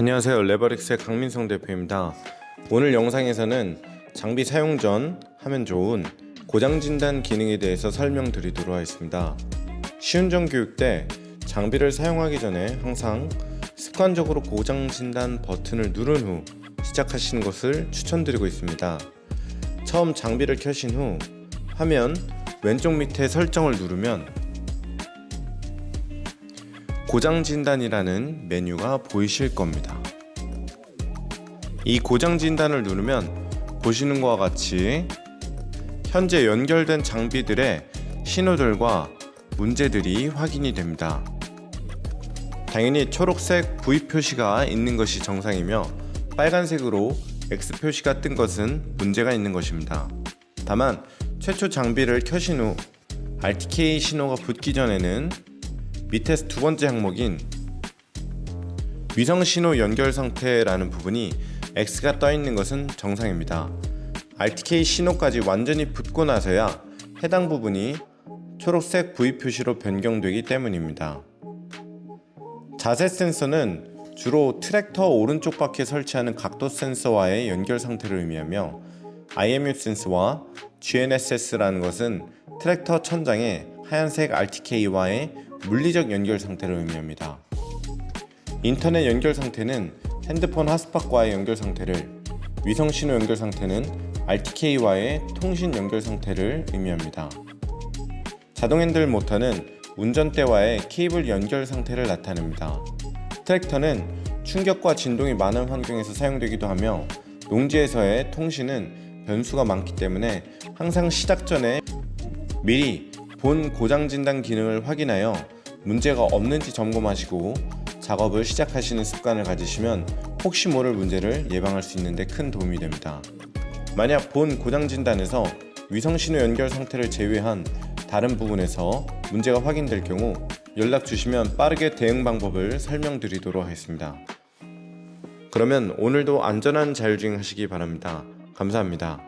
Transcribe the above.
안녕하세요. 레버릭스의 강민성 대표입니다. 오늘 영상에서는 장비 사용 전 하면 좋은 고장 진단 기능에 대해서 설명드리도록 하겠습니다. 시운전 교육 때 장비를 사용하기 전에 항상 습관적으로 고장 진단 버튼을 누른 후 시작하시는 것을 추천드리고 있습니다. 처음 장비를 켜신 후 화면 왼쪽 밑에 설정을 누르면 고장 진단이라는 메뉴가 보이실 겁니다. 이 고장 진단을 누르면 보시는 것과 같이 현재 연결된 장비들의 신호들과 문제들이 확인이 됩니다. 당연히 초록색 V 표시가 있는 것이 정상이며 빨간색으로 X 표시가 뜬 것은 문제가 있는 것입니다. 다만 최초 장비를 켜신 후 RTK 신호가 붙기 전에는 밑에 두 번째 항목인 위성 신호 연결 상태라는 부분이 X가 떠 있는 것은 정상입니다. RTK 신호까지 완전히 붙고 나서야 해당 부분이 초록색 V 표시로 변경되기 때문입니다. 자세 센서는 주로 트랙터 오른쪽 바퀴에 설치하는 각도 센서와의 연결 상태를 의미하며 IMU 센서와 GNSS라는 것은 트랙터 천장의 하얀색 RTK와의 물리적 연결 상태를 의미합니다. 인터넷 연결 상태는 핸드폰 핫스팟과의 연결 상태를, 위성 신호 연결 상태는 RTK와의 통신 연결 상태를 의미합니다. 자동 핸들 모터는 운전대와의 케이블 연결 상태를 나타냅니다. 트랙터는 충격과 진동이 많은 환경에서 사용되기도 하며 농지에서의 통신은 변수가 많기 때문에 항상 시작 전에 미리 본 고장 진단 기능을 확인하여 문제가 없는지 점검하시고 작업을 시작하시는 습관을 가지시면 혹시 모를 문제를 예방할 수 있는데 큰 도움이 됩니다. 만약 본 고장 진단에서 위성 신호 연결 상태를 제외한 다른 부분에서 문제가 확인될 경우 연락 주시면 빠르게 대응 방법을 설명드리도록 하겠습니다. 그러면 오늘도 안전한 자율주행 하시기 바랍니다. 감사합니다.